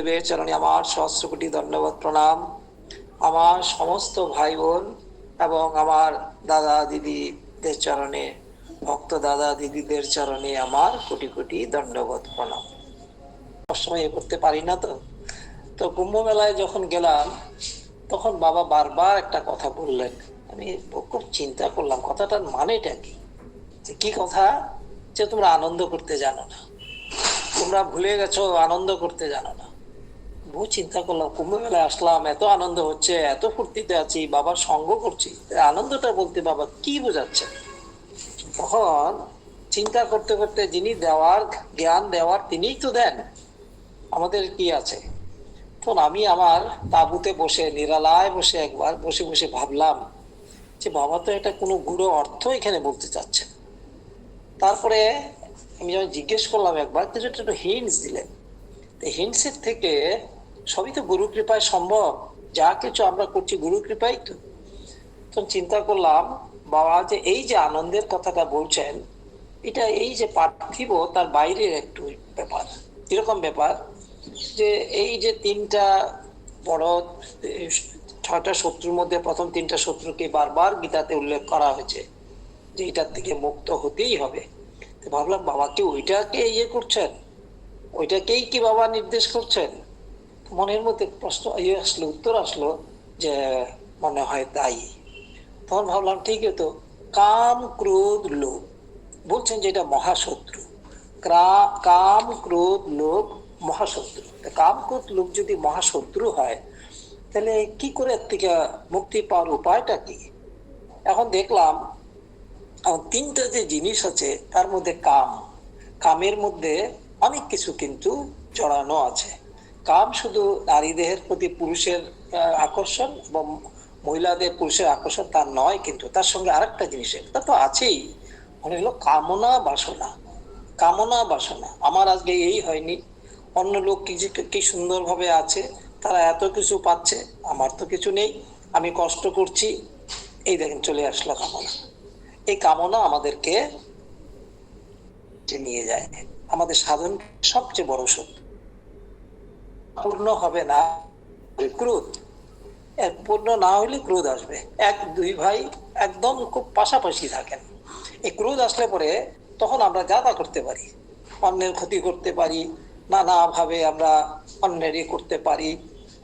গুরুদেবের চরণে আমার সহস্র কোটি ধন্যবাদ, প্রণাম। আমার সমস্ত ভাই বোন এবং আমার দাদা দিদিদের চরণে, ভক্ত দাদা দিদিদের চরণে আমার কোটি কোটি দণ্ডবোধ প্রণাম। সবসময় এ করতে পারি না তো? তো কুম্ভ মেলায় যখন গেলাম, তখন বাবা বারবার একটা কথা বললেন। আমি খুব চিন্তা করলাম, কথাটার মানেটা কি? যে কি কথা? যে তোমরা আনন্দ করতে জানো না। তোমরা ভুলে গেছো, আনন্দ করতে জানো না। বহু চিন্তা করলাম কুম্ভ মেলায় আসলাম, এত আনন্দ হচ্ছে, এত ফুর্তিতে আছি, বাবার সঙ্গ করছি। আনন্দটা বলতে বাবা কি বোঝাচ্ছে? তখন চিন্তা করতে করতে যিনি দেওয়ার জ্ঞান দেওয়ার তিনিই তো দেন। আমাদের কি আছে? তখন আমি আমার তাঁবুতে বসে, নিরালায় বসে একবার বসে বসে ভাবলাম যে বাবা তো এটা কোনো গুরু অর্থ এখানে বলতে চাচ্ছে। তারপরে আমি যখন জিজ্ঞেস করলাম একবার, কিছু একটু হিন্টস দিলেন। হিন্টসের থেকে সবই তো গুরু কৃপায় সম্ভব। যা কিছু আমরা করছি গুরু কৃপাই তো। তখন চিন্তা করলাম, বাবা যে এই যে আনন্দের কথাটা বলছেন, এটা এই যে পার্থিব তার বাইরের একটু ব্যাপার, এরকম ব্যাপার যে এই যে তিনটা বড়, ছয়টা শত্রুর মধ্যে প্রথম তিনটা শত্রুকে বারবার গীতাতে উল্লেখ করা হয়েছে যে এটার থেকে মুক্ত হতেই হবে। ভাবলাম, বাবা কি ওইটাকে ইয়ে করছেন? ওইটাকেই কি বাবা নির্দেশ করছেন? মনের মধ্যে প্রশ্ন ইয়ে আসলো, উত্তর আসলো যে মনে হয় তাই। তখন ভাবলাম, ঠিক তো, কাম ক্রোধ লোভ। বলছেন যে এটা মহাশত্রু। কাম ক্রোধ লোভ মহাশত্রু। কাম ক্রোধ লোভ যদি মহাশত্রু হয়, তাহলে কি করে এর থেকে মুক্তি পাওয়ার উপায়টা কি? এখন দেখলাম তিনটা যে জিনিস আছে, তার মধ্যে কাম। কামের মধ্যে অনেক কিছু কিন্তু জড়ানো আছে। কাম শুধু নারী দেহের প্রতি পুরুষের আকর্ষণ এবং মহিলাদের পুরুষের আকর্ষণ তার নয়, কিন্তু তার সঙ্গে আরেকটা জিনিস, এটা তো আছেই। মনে হলো কামনা বাসনা। কামনা বাসনা। আমার আজকে এই হয়নি। অন্য লোক কি কি সুন্দরভাবে আছে, তারা এত কিছু পাচ্ছে, আমার তো কিছু নেই। আমি কষ্ট করছি। এই দেখেন চলে আসলো কামনা। এই কামনা আমাদেরকে নিয়ে যায়, আমাদের সাধন সবচেয়ে বড় সত্য পূর্ণ হবে না, ক্রোধ। পূর্ণ না হলে ক্রোধ আসবে। এক, দুই ভাই একদম খুব পাশাপাশি থাকেন। এই ক্রোধ আসলে পরে তখন আমরা যা তা করতে পারি, অন্যের ক্ষতি করতে পারি নানা ভাবে আমরা অন্যেরই করতে পারি।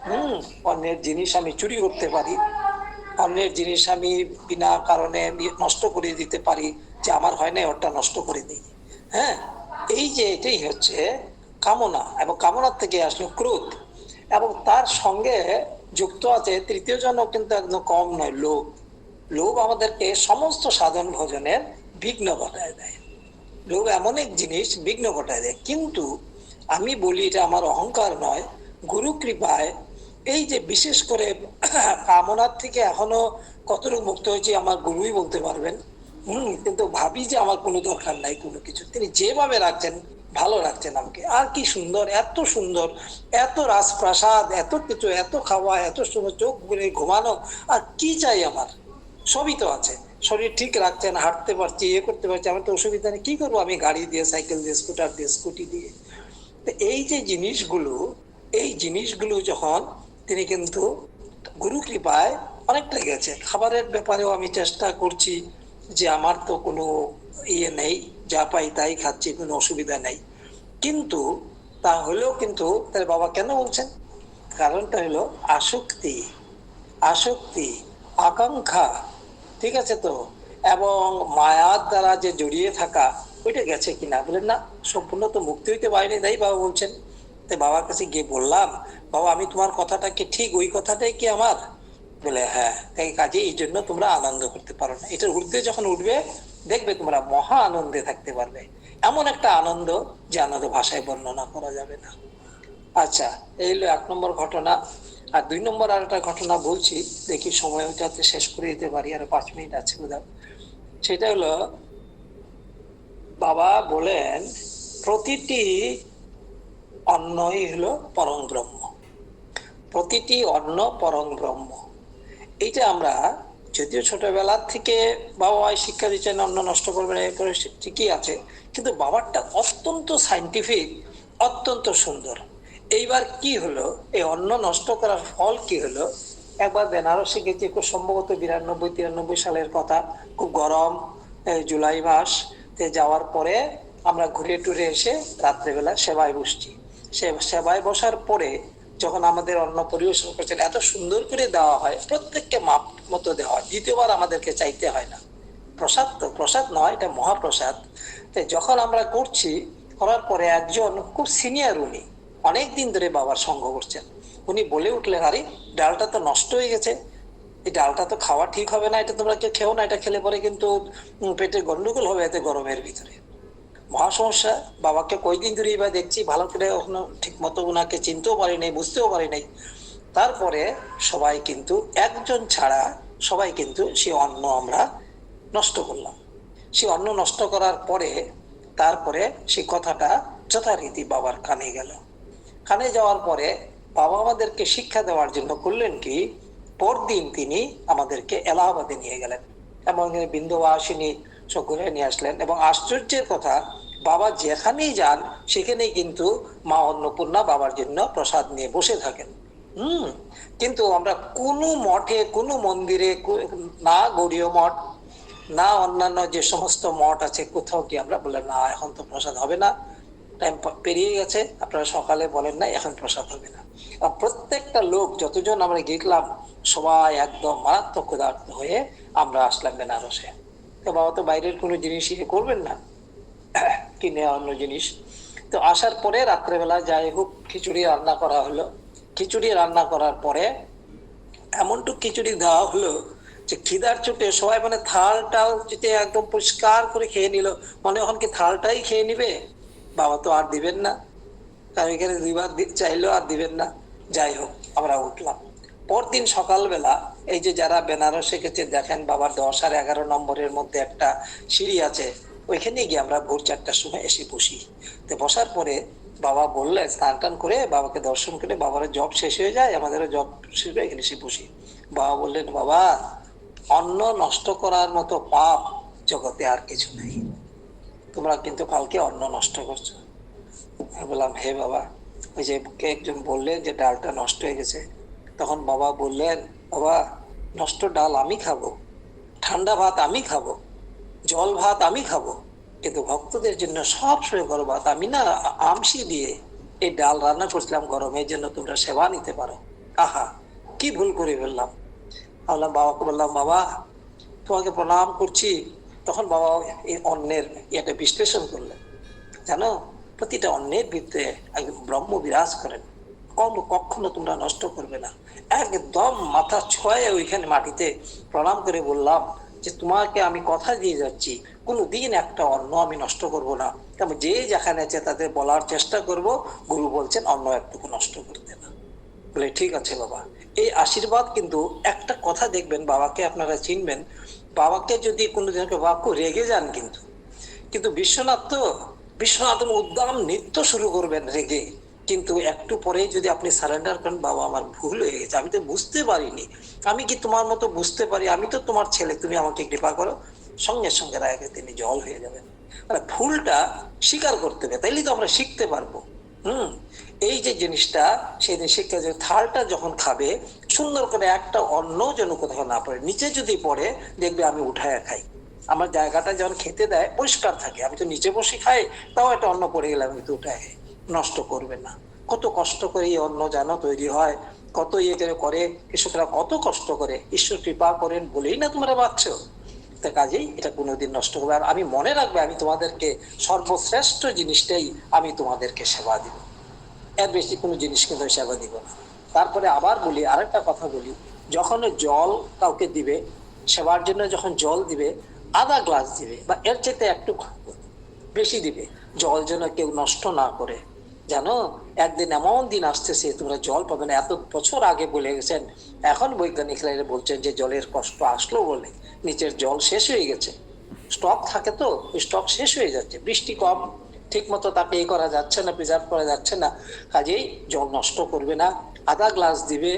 হম, অন্যের জিনিস আমি চুরি করতে পারি। অন্যের জিনিস আমি বিনা কারণে নষ্ট করে দিতে পারি। যে আমার হয় না ওটা নষ্ট করে দিই। হ্যাঁ এই যে এটাই হচ্ছে কামনা এবং কামনার থেকে আসলো ক্রোধ এবং তার সঙ্গে যুক্ত আছে তৃতীয় জন কিন্তু একদম কম নয়, লোভ। লোভ আমাদেরকে সমস্ত সাধন ভোজনের বিঘ্ন ঘটায় দেয়। লোভ এমন এক জিনিস বিঘ্ন ঘটায় দেয়। কিন্তু আমি বলি এটা আমার অহংকার নয়, গুরু কৃপায়। এই যে বিশেষ করে কামনার থেকে এখনও কতটুকু মুক্ত হয়েছি আমার গুরুই বলতে পারবেন। হম, কিন্তু ভাবি যে আমার কোনো দরকার নাই কোনো কিছু। তিনি যেভাবে রাখছেন ভালো রাখছেন আমাকে। আর কি সুন্দর, এত সুন্দর, এত রাজপ্রাসাদ, এত কিছু, এত খাওয়া, এত সুন্দর চোখ ঘুরে ঘুমানো, আর কি চাই আমার? সবই তো আছে। শরীর ঠিক রাখছেন হাঁটতে পারছি ইয়ে করতে পারছি, আমার তো অসুবিধা নেই, কি করব আমি গাড়ি দিয়ে, সাইকেল দিয়ে, স্কুটার দিয়ে, স্কুটি দিয়ে? তো এই যে জিনিসগুলো, এই জিনিসগুলো যখন তিনি কিন্তু গুরু কৃপায় অনেকটা গেছে। খাবারের ব্যাপারেও আমি চেষ্টা করছি যে আমার তো কোনো ইয়ে নেই। যা পাই তাই খাচ্ছি, কোনো অসুবিধা নেই। কিন্তু তা হলেও কিন্তু তাহলে বাবা কেন বলছেন? কারণটা হলো আসক্তি আসক্তি, আকাঙ্ক্ষা, ঠিক আছে তো? এবং মায়ার দ্বারা যে জড়িয়ে থাকা, ওইটা গেছে কিনা? বলেন না, সম্পূর্ণ তো মুক্তি হইতে পারেনি তাই বাবা বলছেন। তাই বাবার কাছে গিয়ে বললাম, বাবা, আমি তোমার কথাটা কি ঠিক? ওই কথাটাই কি আমার? বলে হ্যাঁ কাজে এই জন্য তোমরা আনন্দ করতে পারো না। এটার ঊর্ধ্বে যখন উঠবে, দেখবে তোমরা মহা আনন্দে থাকতে পারবে। এমন একটা আনন্দ যে আনন্দ ভাষায় বর্ণনা করা যাবে না। আচ্ছা এই হলো এক নম্বর ঘটনা। আর দুই নম্বর আর একটা ঘটনা বলছি, দেখি সময় ওইটাতে শেষ করে দিতে পারি, আর পাঁচ মিনিট আছে বোধহয়। সেটা হলো, বাবা বলেন, প্রতিটি অন্নই হলো পরম ব্রহ্ম। প্রতিটি অন্ন পরম ব্রহ্ম। এইটা আমরা যদিও ছোটবেলার থেকে বাবা মাই শিক্ষা দিচ্ছেন, অন্ন নষ্ট করবে না এ করে ঠিকই আছে। কিন্তু বাবারটা অত্যন্ত সাইন্টিফিক অত্যন্ত সুন্দর। এইবার কি হলো? এই অন্ন নষ্ট করার ফল কি হলো? একবার বেনারসে গেছি, খুব সম্ভবত বিরানব্বই, তিরানব্বই সালের কথা। খুব গরম জুলাই মাস। যাওয়ার পরে আমরা ঘুরে টুরে এসে রাত্রেবেলা সেবায় বসছি। সে, সেবায় বসার পরে যখন আমাদের অন্ন পরিবেশন করছেন, এত সুন্দর করে দেওয়া হয়, প্রত্যেককে মাপ মতো দেওয়া হয়। দ্বিতীয়বার আমাদেরকে চাইতে হয় না। প্রসাদ তো, প্রসাদ নয়, এটা মহাপ্রসাদ। তো যখন আমরা করছি, করার পরে একজন খুব সিনিয়র উনি, অনেক দিন ধরে বাবার সঙ্গ করছেন। উনি বলে উঠলেন, আরে, ডালটা তো নষ্ট হয়ে গেছে। এই ডালটা তো খাওয়া ঠিক হবে না, এটা তোমরা কেউ খেও না, এটা খেলে পরে কিন্তু পেটে গন্ডগোল হবে এতে গরমের ভিতরে। মহা সমস্যা বাবাকে কয়দিন ধরে এবার দেখছি, ভালো করে এখনও ঠিক মতো ওনাকে চিনতেও পারি নাই, বুঝতেও পারি নাই। তারপরে সবাই কিন্তু, একজন ছাড়া সবাই কিন্তু সে অন্ন আমরা নষ্ট করলাম। সে অন্ন নষ্ট করার পরে, তারপরে সে কথাটা যথারীতি বাবার কানে গেল। কানে যাওয়ার পরে বাবা আমাদেরকে শিক্ষা দেওয়ার জন্য করলেন কি, পরদিন তিনি আমাদেরকে এলাহাবাদে নিয়ে গেলেন। এবং বিন্দুবাসিনী ঘুরে নিয়ে আসলেন। এবং আশ্চর্যের কথা, বাবা যেখানেই যান, সেখানেই কিন্তু মা অন্নপূর্ণা বাবার জন্য প্রসাদ নিয়ে বসে থাকেন। হুম, কিন্তু আমরা কোনো মঠে, কোনো মন্দিরে না গৌরীয় মঠ, না অন্যান্য যে সমস্ত মঠ আছে, কোথাও কি আমরা বললাম, না, এখন তো প্রসাদ হবে না। টাইম পেরিয়ে গেছে, আপনারা সকালে বলেন না এখন প্রসাদ হবে না। প্রত্যেকটা লোক, যতজন আমরা গেলাম সবাই একদম মারাত্মক ক্ষুধার্ত হয়ে আমরা আসলাম বেনারসে। বাবা তো বাইরের কোনো জিনিস ইয়ে করবেন না। কিনে অন্য জিনিস। তো আসার পরে রাত্রেবেলা যাই হোক, খিচুড়ি রান্না করা হলো। খিচুড়ি রান্না করার পরে এমনটুক খিচুড়ি দেওয়া হলো যে খিদার চোটে সবাই মানে থাল টাল যদি একদম পরিষ্কার করে খেয়ে নিল। মানে এখন কি থালটাই খেয়ে নিবে? বাবা তো আর দিবেন না। কারণ এখানে দুইবার চাইলেও আর দিবেন না। যাই হোক, আমরা উঠলাম। পরদিন সকালবেলা এই যে যারা বেনারসে গেছে, দেখেন বাবার দশ আর এগারো নম্বরের মধ্যে একটা সিঁড়ি আছে, ওইখানে গিয়ে আমরা ভোর চারটার সময় এসে বসি। তো বসার পরে বাবা বললেন স্নান টান করে বাবাকে দর্শন করে বাবার জব শেষ হয়ে যায়, আমাদেরও জব শেষ হয়ে এখানে এসে বসি। বাবা বললেন, বাবা, অন্ন নষ্ট করার মতো পাপ জগতে আর কিছু নেই। তোমরা কিন্তু কালকে অন্ন নষ্ট করছ। বললাম, হে বাবা। ওই যে একজন বললেন যে, ডালটা নষ্ট হয়ে গেছে। তখন বাবা বললেন, বাবা, নষ্ট ডাল আমি খাব, ঠান্ডা ভাত আমি খাব, জল ভাত আমি খাব, কিন্তু ভক্তদের জন্য সব সময় গরম ভাত, আমি না আমসি দিয়ে এই ডাল রান্না করছিলাম গরমের জন্য তোমরা সেবা নিতে পারো। আহা, কি ভুল করে ফেললাম। বললাম বাবাকে বললাম, বাবা, তোমাকে প্রণাম করছি। তখন বাবা এই অন্যের এটা বিশ্লেষণ করলেন। জানো, প্রতিটা অন্যের ভিতরে ব্রহ্ম বিরাজ করেন। কখনো তোমরা নষ্ট করবে না। একদম মাথা ছয়ে ওইখানে মাটিতে প্রণাম করে বললাম যে, তোমাকে আমি কথা দিয়ে যাচ্ছি। কোনো দিন একটা অন্ন আমি নষ্ট করব না। তবে যে যেখানে আছে তাদের বলার চেষ্টা করব। গুরু বলছেন, অন্ন একটুকু নষ্ট করতে না। বলে, ঠিক আছে বাবা। এই আশীর্বাদ কিন্তু একটা কথা দেখবেন, বাবাকে আপনারা চিনবেন। বাবাকে যদি কোনো কোনোদিন বাক্য রেগে যান কিন্তু। কিন্তু বিশ্বনাথ তো, বিশ্বনাথ উদ্দাম নৃত্য শুরু করবেন রেগে। কিন্তু একটু পরেই যদি আপনি সারেন্ডার করেন, বাবা আমার ভুল হয়ে গেছে, আমি তো বুঝতে পারিনি। আমি কি তোমার মতো বুঝতে পারি? আমি তো তোমার ছেলে, তুমি আমাকে কৃপা করো। সঙ্গে সঙ্গে রাগে তিনি জল হয়ে যাবেন। মানে ভুলটা স্বীকার করতে হবে তাইলে তো আমরা শিখতে পারব। হুম, এই যে জিনিসটা, সেদিন শিক্ষা যে থালটা যখন খাবে, সুন্দর করে একটা অন্ন যেন কোথাও না পড়ে, নিচে যদি পড়ে, দেখবে আমি উঠায় খাই। আমার জায়গাটা যখন খেতে দেয়, পরিষ্কার থাকে, আমি তো নিচে বসে খাই, তাও একটা অন্ন পড়ে গেলে আমি তো উঠায় নষ্ট করবে না। কত কষ্ট করে এই অন্ন জানো তৈরি হয় কত ইয়ে করে করে, কৃষকরা কত কষ্ট করে, ঈশ্বর কৃপা করেন বলেই না তোমরা পাচ্ছ তা কাজেই এটা কোনোদিন নষ্ট হবে। আর আমি মনে রাখবে, আমি তোমাদেরকে সর্বশ্রেষ্ঠ জিনিসটাই আমি তোমাদেরকে সেবা দিব। এর বেশি কোনো জিনিস কিন্তু সেবা দিব না। তারপরে আবার বলি, আরেকটা কথা বলি, যখন জল কাউকে দিবে, সেবার জন্য যখন জল দিবে, আধা গ্লাস দিবে, বা এর চাইতে একটু বেশি দিবে, জল যেন কেউ নষ্ট না করে। জানো, একদিন এমন দিন আসতেছে, তোমরা জল পাবে না, এত বছর আগে বলে গেছেন। এখন বৈজ্ঞানিকরা বলছেন যে জলের কষ্ট আসলো বলে, নিচের জল শেষ হয়ে গেছে। স্টক থাকে তো স্টক শেষ হয়ে যাচ্ছে, বৃষ্টি কম ঠিক মতো তাকে এ করা যাচ্ছে না প্রিজার্ভ করা যাচ্ছে না, কাজেই জল নষ্ট করবে না আধা গ্লাস দিবে,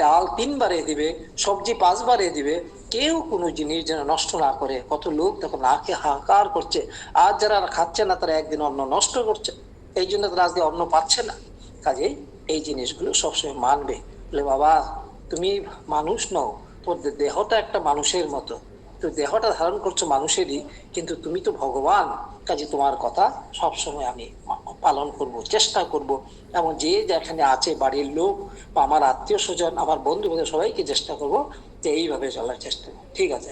ডাল তিনবারে দিবে, সবজি পাঁচবারে দিবে, কেউ কোনো জিনিস যেন নষ্ট না করে, কত লোক তখন নাকে হাহাকার করছে, আর যারা খাচ্ছে না তারা একদিন অন্ন নষ্ট করছে। এই জন্য তারা আজকে অন্ন পাচ্ছে না। কাজেই এই জিনিসগুলো সবসময় মানবে। বলে, বাবা, তুমি মানুষ নও, তোর দেহটা একটা মানুষের মতো। তো দেহটা ধারণ করছ মানুষেরই, কিন্তু তুমি তো ভগবান। কাজে তোমার কথা সবসময় আমি পালন করব, চেষ্টা করব। এবং যে যেখানে আছে বাড়ির লোক বা আমার আত্মীয় স্বজন, আমার বন্ধু বান্ধব সবাইকে চেষ্টা করব যে এইভাবে চলার চেষ্টা। ঠিক আছে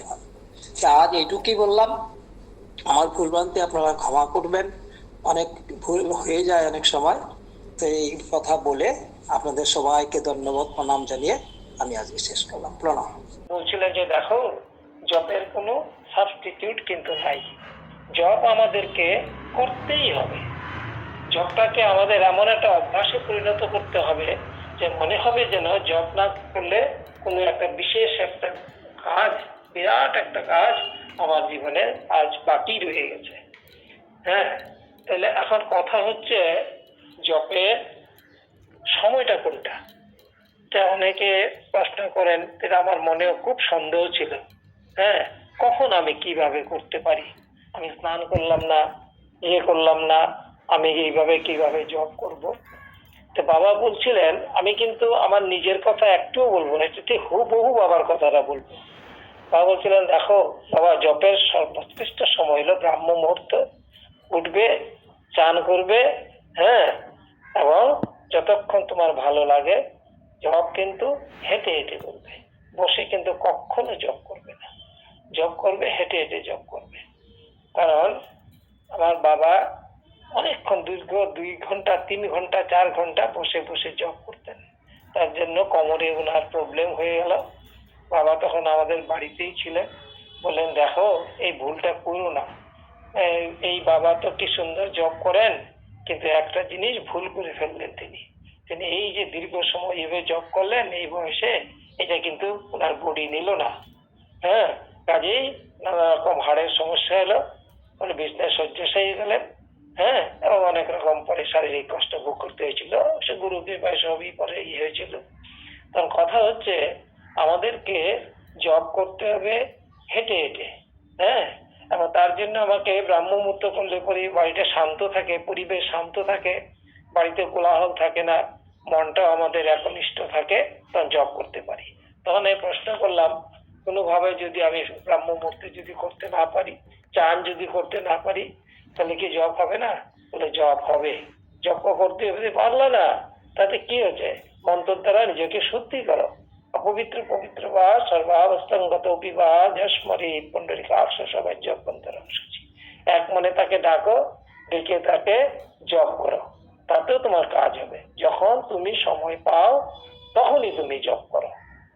তা আজ এইটুকুই বললাম। আমার ভুলভ্রান্তি আপনারা ক্ষমা করবেন। অনেক ভুল হয়ে যায় অনেক সময়। তো এই কথা বলে আপনাদের সবাইকে ধন্যবাদ, প্রণাম জানিয়ে আমি আজকে শেষ করলাম। প্রণাম। বলছিলেন যে দেখো জবের কোনো সাবস্টিটিউট কিন্তু নাই। জব আমাদেরকে করতেই হবে। জবটাকে আমাদের এমন একটা অভ্যাসে পরিণত করতে হবে যে মনে হবে যেন জব না করলে কোনো একটা বিশেষ একটা কাজ, বিরাট একটা কাজ আমার জীবনে আজ বাকি রয়ে গেছে। হ্যাঁ তাহলে এখন কথা হচ্ছে জপের সময়টা কোনটা? তা অনেকে প্রশ্ন করেন, এটা আমার মনেও খুব সন্দেহ ছিল। হ্যাঁ কখন আমি কীভাবে করতে পারি? আমি স্নান করলাম না ইয়ে করলাম না, আমি এইভাবে কীভাবে জব করব? তো বাবা বলছিলেন, আমি কিন্তু আমার নিজের কথা একটুও বলব না এটা ঠিক হুবহু বাবার কথাটা বলব। বাবা বলছিলেন, দেখো, বাবা জপের সর্বোৎকৃষ্ট সময় হলো ব্রাহ্ম মুহূর্ত উঠবে, চান করবে হ্যাঁ? এবং যতক্ষণ তোমার ভালো লাগে, জব কিন্তু হেঁটে হেঁটে করবে। বসে কিন্তু কখনো জব করবে না। জব করবে, হেঁটে হেঁটে জব করবে। কারণ আমার বাবা অনেকক্ষণ দীর্ঘ দুই ঘণ্টা, তিন ঘণ্টা, চার ঘণ্টা বসে বসে জব করতেন। তার জন্য কোমরে ওনার প্রবলেম হয়ে গেল। বাবা তখন আমাদের বাড়িতেই ছিলেন। বললেন, দেখো, এই ভুলটা করো না। এই- বাবা তো কি সুন্দর জব করেন, কিন্তু একটা জিনিস ভুল করে ফেললেন তিনি। তিনি এই যে দীর্ঘ সময় এভাবে জব করলেন, এই বয়সে এটা কিন্তু ওনার বডি নিল না। হ্যাঁ কাজেই নানা রকম হাড়ের সমস্যা এলো, উনি বিছনায় শয্যাশায়ী গেলেন। হ্যাঁ এবং অনেক রকম পরে শারীরিক কষ্ট ভোগ করতে হয়েছিল, সে গুরু কৃপায় সবই পরে ইয়ে হয়েছিল। তখন কথা হচ্ছে, আমাদেরকে জব করতে হবে হেঁটে হেঁটে হ্যাঁ তার জন্য আমাকে ব্রাহ্ম মুহূর্ত করলে পরে বাড়িটা শান্ত থাকে, পরিবেশ শান্ত থাকে, বাড়িতে কোলাহল থাকে না মনটা আমাদের একনিষ্ঠ থাকে, তখন জব করতে পারি। তখন আমি প্রশ্ন করলাম, কোনোভাবে যদি আমি ব্রাহ্ম মুহূর্তে যদি করতে না পারি, চান যদি করতে না পারি, তাহলে কি জব হবে না? বলে জব হবে। জব করতে পারল না। তাতে কি হচ্ছে মন্ত্র দ্বারা নিজেকে শুদ্ধি করো। অপবিত্র পবিত্র বা সর্বাবস্থাঙ্গত বিবাহ যশমরি পণ্ডরিকাক্ষ সবাই জপ বন্তরম এক মনে তাকে ডাকো, ডেকে তাকে জপ করো। তাতেও তোমার কাজ হবে। যখন তুমি সময় পাও, তখনই তুমি জপ করো।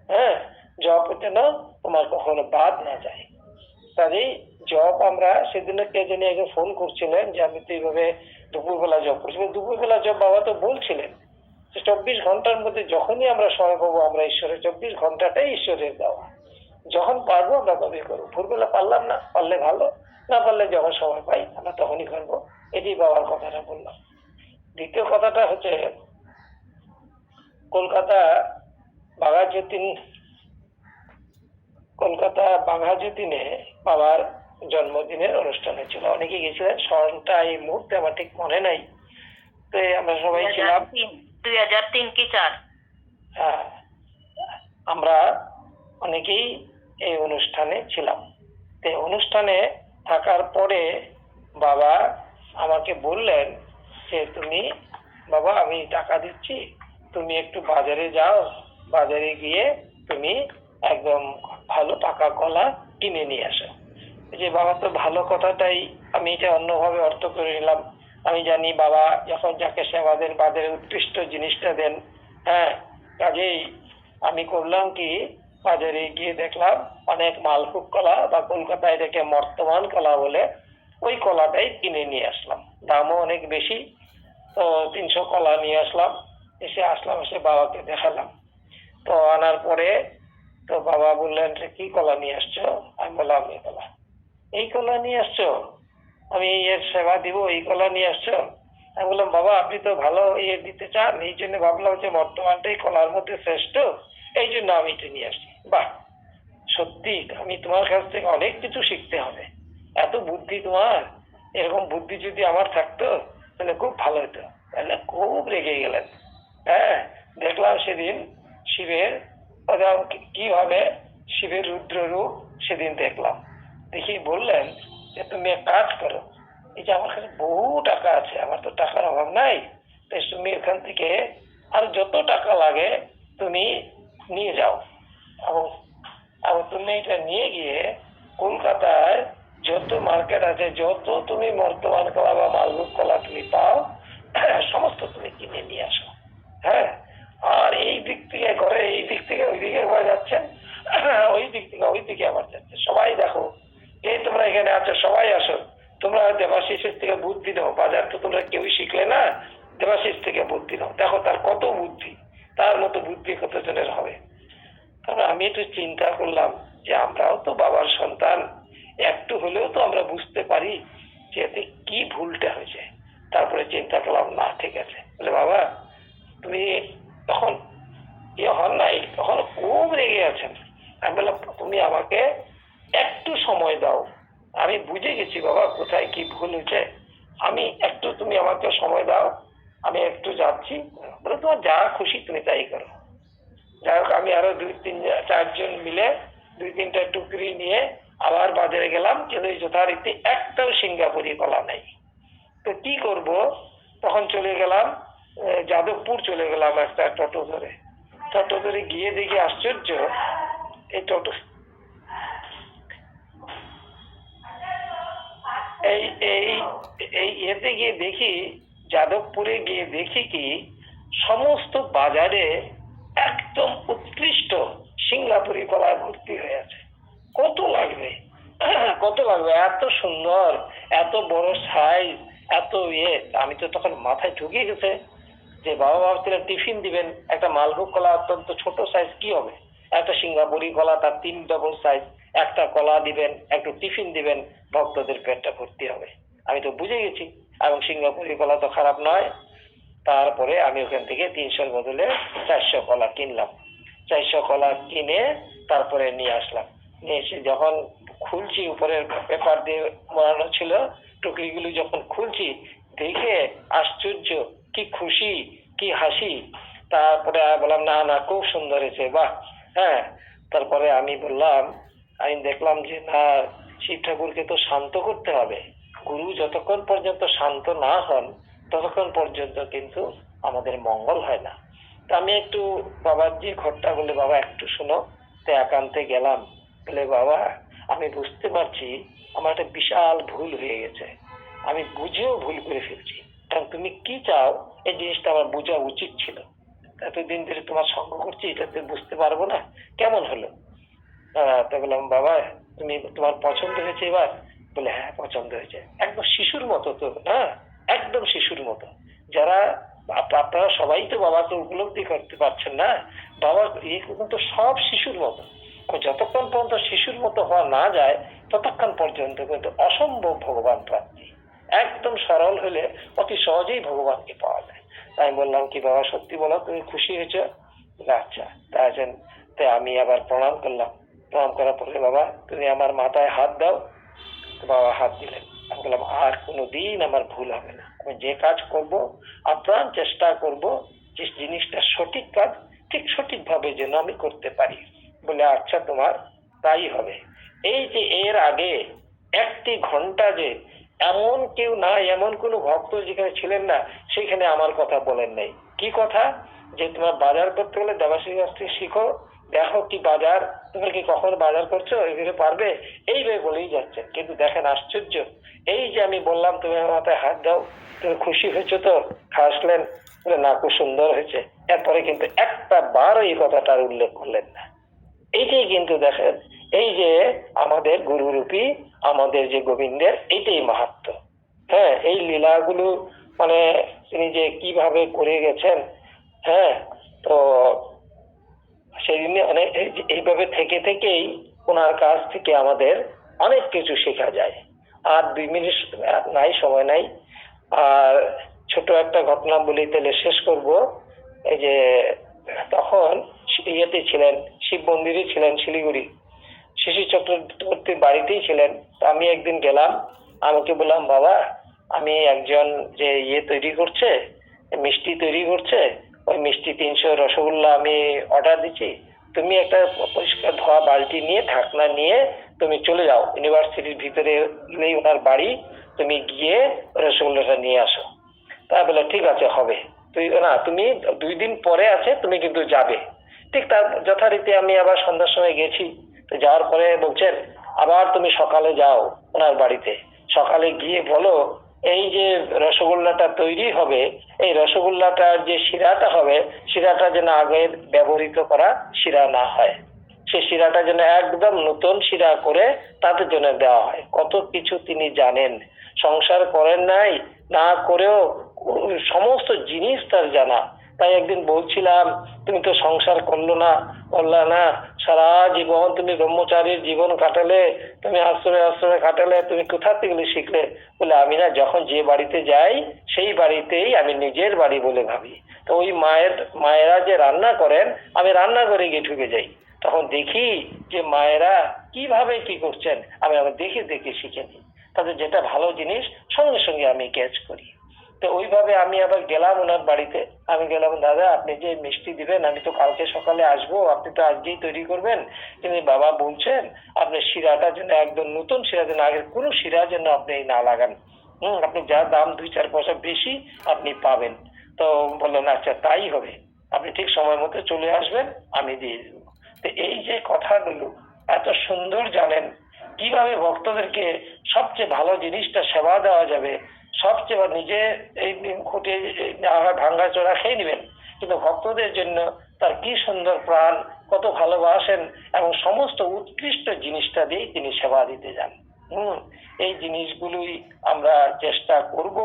হ্যাঁ? জপ যেন তোমার কখনো বাদ না যায়। কাজেই জব আমরা সেদিনে কে জানি আগে ফোন করছিলেন যে আমি তো এইভাবে দুপুরবেলা জব করছি। দুপুরবেলা জব বাবা তো বলছিলেন। চব্বিশ ঘণ্টার মধ্যে যখনই আমরা সময় পাবো আমরা ঈশ্বরের চব্বিশ ঘন্টাটাই ঈশ্বরের দেওয়া। যখন পারব আমরা তবে করব। ভোরবেলা পারলাম না, পারলে ভালো, না পারলে যখন সময় পাই, আমরা তখনই করব। এটি বাবার কথাটা বললাম। দ্বিতীয় কথাটা হচ্ছে, কলকাতা বাঘাযতীন, কলকাতা বাঘাযতীনে বাবার জন্মদিনের অনুষ্ঠান হয়েছিল। অনেকে গেছিলেন, স্মরণটা এই মুহূর্তে আমার ঠিক মনে নাই। তো আমরা সবাই ছিলাম। দুই হাজার তিন কি চার? হ্যাঁ, আমরা অনেকেই এই অনুষ্ঠানে ছিলাম। তো অনুষ্ঠানে থাকার পরে বাবা আমাকে বললেন যে তুমি বাবা আমি টাকা দিচ্ছি তুমি একটু বাজারে যাও বাজারে গিয়ে তুমি একদম ভালো পাকা কলা কিনে নিয়ে আসো। যে বাবা তো ভালো কথাটাই আমি এটা অন্যভাবে অর্থ করে নিলাম। আমি জানি বাবা যখন যাকে সেবা দেন বাজারে উৎকৃষ্ট জিনিসটা দেন হ্যাঁ কাজেই আমি করলাম কি, বাজারে গিয়ে দেখলাম অনেক মালভোগ কলা বা কলকাতায় এটাকে মর্তমান কলা বলে, ওই কলাটাই কিনে নিয়ে আসলাম। দামও অনেক বেশি, তো তিনশো কলা নিয়ে আসলাম, এসে আসলাম, এসে বাবাকে দেখালাম। তো আনার পরে তো বাবা বললেন কি কলা নিয়ে আসছো? আমি বললাম, এই কলা। এই কলা নিয়ে আসছো? আমি এর সেবা দিব, এই কলা নিয়ে আসছো। আমি বললাম, বাবা, আপনি তো ভালো ইয়ে দিতে চান। এই জন্য ভাবলাম যে বর্তমানটাই কলার মধ্যে শ্রেষ্ঠ। এই জন্য আমি এটা নিয়ে আসছি। বাহ! সত্যি, আমি তোমার কাছ থেকে অনেক কিছু শিখতে হবে। এত বুদ্ধি তোমার। এরকম বুদ্ধি যদি আমার থাকতো, তাহলে খুব ভালো হতো। তাহলে খুব রেগে গেলেন। হ্যাঁ দেখলাম সেদিন শিবের কীভাবে শিবের রুদ্র রূপ সেদিন দেখলাম। দেখি বললেন যে তুমি এক কাজ করো, এই যে আমার কাছে বহু টাকা আছে, আমার তো টাকার অভাব নাই, তাই তুমি এখান থেকে আর যত টাকা লাগে তুমি নিয়ে যাও। এবং এবং তুমি এটা নিয়ে গিয়ে কলকাতায় যত মার্কেট আছে, যত তুমি বর্তমান কলা বা মালভোগ কলা তুমি পাও, সমস্ত তুমি কিনে নিয়ে আসো। হ্যাঁ? আর এই দিক থেকে ঘরে, এই দিক থেকে ওই দিকে যাচ্ছেন, ওই দিক থেকে ওই দিকে আবার যাচ্ছে সবাই দেখো এই তোমরা এখানে আছো, সবাই আসো তোমরা দেবাশিসের থেকে বুদ্ধি দাও। বাজার তো তোমরা কেউই শিখলে না, দেবাশিস থেকে বুদ্ধি দাও। দেখো তার কত বুদ্ধি, তার মতো বুদ্ধি কতজনের হবে। তবে আমি একটু চিন্তা করলাম যে আমরাও তো বাবার সন্তান, একটু হলেও তো আমরা বুঝতে পারি যে এতে কি ভুলটা হয়েছে। তারপরে চিন্তা করলাম, না, ঠিক আছে। বলে, বাবা, তুমি তখন ইয়ে হন নাই তখন খুব রেগে আছেন। আমি বললাম, তুমি আমাকে একটু সময় দাও। আমি বুঝে গেছি, বাবা, কোথায় কি ভুল হয়েছে। আমি একটু, তুমি আমাকে সময় দাও। আমি একটু যাচ্ছি। বলে, তোমার যা খুশি তুমি তাই করো। যাই হোক, আমি আরও দুই, তিন, চারজন মিলে দুই, তিনটা টুকরি নিয়ে আবার বাজারে গেলাম। কিন্তু যথারীতি একটাও সিঙ্গাপুরি কলা নেই। তো কি করব? তখন চলে গেলাম যাদবপুর চলে গেলাম একটা টোটো ধরে। টোটো ধরে গিয়ে দেখি আশ্চর্য, এই টোটো এই এই ইয়েতে গিয়ে দেখি, যাদবপুরে গিয়ে দেখি কি, সমস্ত বাজারে একদম উৎকৃষ্ট সিঙ্গাপুরি কলা ভর্তি হয়ে আছে। কত লাগবে? কত লাগবে? এত সুন্দর, এত বড় সাইজ এত ইয়ে। আমি তো তখন মাথায় ঢুকিয়ে গেছে যে বাবা ভাবছিলেন টিফিন দিবেন। একটা মালভোগ কলা অত্যন্ত ছোট সাইজ কি হবে? একটা সিঙ্গাপুরি কলা তার তিন ডবল সাইজ একটা কলা দিবেন, একটু টিফিন দিবেন, ভক্তদের পেটটা ভর্তি হবে। আমি তো বুঝে গেছি। এবং সিঙ্গাপুরি কলা তো খারাপ নয়। তারপরে আমি ওখান থেকে তিনশোর বদলে চারশো কলা কিনলাম। চারশো কলা কিনে তারপরে নিয়ে আসলাম। নিয়ে এসে যখন খুলছি, উপরের পেপার দিয়ে মোড়ানো ছিল, টুকরিগুলো যখন খুলছি, দেখে আশ্চর্য, কি খুশি, কি হাসি। তারপরে বললাম, না না, খুব সুন্দর হয়েছে, বাহ হ্যাঁ। তারপরে আমি বললাম আমি দেখলাম যে, না, শিব ঠাকুরকে তো শান্ত করতে হবে। গুরু যতক্ষণ পর্যন্ত শান্ত না হন, ততক্ষণ পর্যন্ত কিন্তু আমাদের মঙ্গল হয় না। তা আমি একটু বাবার যে ঘরটা বলে, বাবা, একটু শোনো, তো একান্তে গেলাম। বলে, বাবা, আমি বুঝতে পারছি আমার একটা বিশাল ভুল হয়ে গেছে। আমি বুঝেও ভুল করে ফেলছি। কারণ তুমি কি চাও, এই জিনিসটা আমার বোঝা উচিত ছিল। এতদিন ধরে তোমার সঙ্গ করছি এটা বুঝতে পারব না। কেমন হলো? তো বললাম, বাবা, তুমি তোমার পছন্দ হয়েছে এবার? বলে হ্যাঁ পছন্দ হয়েছে। একদম শিশুর মতো তো হ্যাঁ একদম শিশুর মতো। যারা আপনারা সবাই তো বাবাকে উপলব্ধি করতে পারছেন না। বাবা এই কিন্তু সব শিশুর মতো। যতক্ষণ পর্যন্ত শিশুর মতো হওয়া না যায়, ততক্ষণ পর্যন্ত কিন্তু অসম্ভব ভগবান প্রাপ্তি। একদম সরল হলে অতি সহজেই ভগবানকে পাওয়া যায়। তাই বললাম কি, বাবা, সত্যি বলো, তুমি খুশি হয়েছো? আচ্ছা তাই আমি আবার প্রণাম করলাম। প্রণাম করার পরে বাবা, তুমি আমার মাথায় হাত দাও। বাবা হাত দিলেন। আমি বললাম, আর কোনোদিন আমার ভুল হবে না। আমি যে কাজ করব, আপ্রাণ চেষ্টা করব, যে জিনিসটা সঠিক কাজ, ঠিক সঠিকভাবে যেন আমি করতে পারি। বলে আচ্ছা তোমার তাই হবে। এই যে এর আগে একটি ঘণ্টা যে এমন কেউ নাই, এমন কোনো ভক্ত যেখানে ছিলেন না, সেখানে আমার কথা বলেন নাই। কি কথা? যে তোমার বাজার করতে গেলে দেবাশী শিখো দেখো কি বাজার তুমি কি কখন বাজার করছ? এগুলো পারবে? এইভাবে বলেই যাচ্ছে। কিন্তু দেখেন আশ্চর্য। এই যে আমি বললাম, তুমি আমার মাথায় হাত দাও, তুমি খুশি হয়েছো তো? হাসলেন না, খুব সুন্দর হয়েছে। এরপরে কিন্তু একটা বারও এই কথাটার উল্লেখ করলেন না। এইটাই কিন্তু দেখেন, এই যে আমাদের গুরুরূপী, আমাদের যে গোবিন্দের, এইটাই মাহাত্ম। হ্যাঁ এই লীলাগুলো মানে তিনি যে কীভাবে করে গেছেন হ্যাঁ তো অনেক এই এইভাবে থেকে থেকেই ওনার কাছ থেকে আমাদের অনেক কিছু শেখা যায়। আর দুই মিনিট নাই, সময় নাই। আর ছোট একটা ঘটনা বলি, তাহলে শেষ করব। এই যে তখন ইয়েতে ছিলেন, শিব মন্দিরে ছিলেন শিলিগুড়ি। শিশু চক্রবর্তী বাড়িতেই ছিলেন। আমি একদিন গেলাম, আমাকে বললাম, বাবা, আমি একজন যে ইয়ে তৈরি করছে, মিষ্টি তৈরি করছে ওই মিষ্টি তিনশো রসগোল্লা আমি অর্ডার দিচ্ছি। তুমি একটা পরিষ্কার ধোয়া বালতি নিয়ে, ঢাকনা নিয়ে তুমি চলে যাও। ইউনিভার্সিটির ভিতরে গেলেই ওনার বাড়ি। তুমি গিয়ে রসগোল্লাটা নিয়ে আসো। তা বলে ঠিক আছে, হবে। তুই না, তুমি দুই দিন পরে আছে, তুমি কিন্তু যাবে। ঠিক তার যথারীতি আমি আবার সন্ধ্যার সময় গেছি। তো যাওয়ার পরে বলছেন, আবার তুমি সকালে যাও ওনার বাড়িতে। সকালে গিয়ে বলো এই যে রসগোল্লাটা তৈরি হবে, এই রসগোল্লাটার যে শিরাটা হবে, শিরাটা যেন আগের ব্যবহৃত করা শিরা না হয়। সে শিরাটা যেন একদম নতুন শিরা করে তাতে জন্য দেওয়া হয়। কত কিছু তিনি জানেন। সংসার করেন নাই, না করেও সমস্ত জিনিস তার জানা। তাই একদিন বলছিলাম, তুমি তো সংসার করল না, করলা না, সারা জীবন তুমি ব্রহ্মচারীর জীবন কাটালে, তুমি আশ্রমে আশ্রমে কাটালে, তুমি কোথা থেকে শিখলে? বলে, আমি না যখন যে বাড়িতে যাই, সেই বাড়িতেই আমি নিজের বাড়ি বলে ভাবি। তো ওই মায়ের, মায়েরা যে রান্না করেন, আমি রান্না করে গিয়ে ঢুকে যাই। তখন দেখি যে মায়েরা কীভাবে কি করছেন, আমি আমি দেখে দেখে শিখে নিই। তাদের যেটা ভালো জিনিস, সঙ্গে সঙ্গে আমি ক্যাচ করি। তো ওইভাবে আমি আবার গেলাম ওনার বাড়িতে। আমি গেলাম, দাদা, আপনি যে মিষ্টি দিবেন, আমি তো কালকে সকালে আসব, আপনি তো আজকেই তৈরি করবেন। কিন্তু বাবা বলছেন আপনি শিরাটা যেন একদম নতুন শিরা, যেন আগের কোনো শিরা যেন আপনি না লাগান। হুম, আপনি যা দাম দুই চার পয়সা বেশি, আপনি পাবেন। তো বললেন আচ্ছা তাই হবে। আপনি ঠিক সময় মতো চলে আসবেন, আমি দিয়ে দেবো। তো এই যে কথাগুলো, এত সুন্দর জানেন, কীভাবে ভক্তদেরকে সবচেয়ে ভালো জিনিসটা সেবা দেওয়া যাবে সবচেয়ে নিজে এই খুঁটে ভাঙ্গা চোরা খেয়ে নেবেন। কিন্তু ভক্তদের জন্য তার কি সুন্দর প্রাণ, কত ভালোবাসেন এবং সমস্ত উৎকৃষ্ট জিনিসটা দিয়েই তিনি সেবা দিতে যান। হুম, এই জিনিসগুলোই আমরা চেষ্টা করব।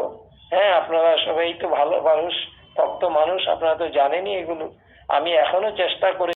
হ্যাঁ আপনারা সবাই তো ভালো মানুষ, ভক্ত মানুষ, আপনারা তো জানেনই এগুলো। আমি এখনও চেষ্টা করে